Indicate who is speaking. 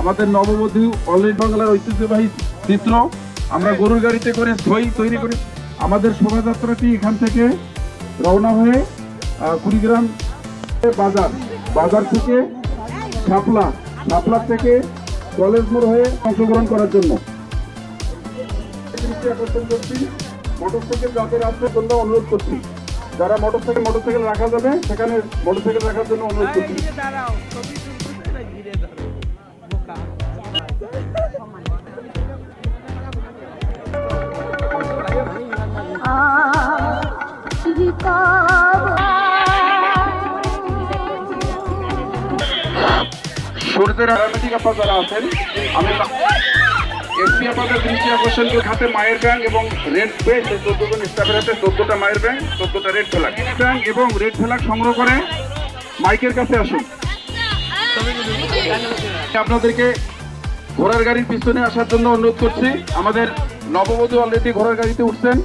Speaker 1: আমাদের নববধূ অলরেডি বাংলার ঐতিহ্যবাহী চিত্র। আমরা গরুর গাড়িতে করে দই তৈরি করি আমাদের শোভাযাত্রাটি এখান থেকে রওনা হয়ে কুড়িগ্রাম বাজার বাজার থেকে শাপলা শাপলা থেকে কলেজ মোড় হয়ে অংশগ্রহণ করার জন্য। আকর্ষণ করছি মোটরসাইকেল যাদের আছে জন্য অনুরোধ করছি। যারা মোটরসাইকেল মোটরসাইকেল রাখা যাবে সেখানে মোটরসাইকেল রাখার জন্য অনুরোধ করছি। সূর্যের আরামেটিক আপা যারা আছেন, আমি এসপি আপনাদের দৃষ্টি আকর্ষণ করে হাতে মায়ের ব্যাংক এবং রেড পেজ চোদ্দ জন স্টাফের হাতে চোদ্দটা মায়ের ব্যাংক চোদ্দটা রেড ফ্ল্যাগ। ব্যাংক এবং রেড ফ্ল্যাগ সংগ্রহ করে মাইকের কাছে আসুন। আপনাদেরকে ঘোড়ার গাড়ির পিছনে আসার জন্য অনুরোধ করছি। আমাদের নববধূ অলরেডি ঘোড়ার গাড়িতে উঠছেন।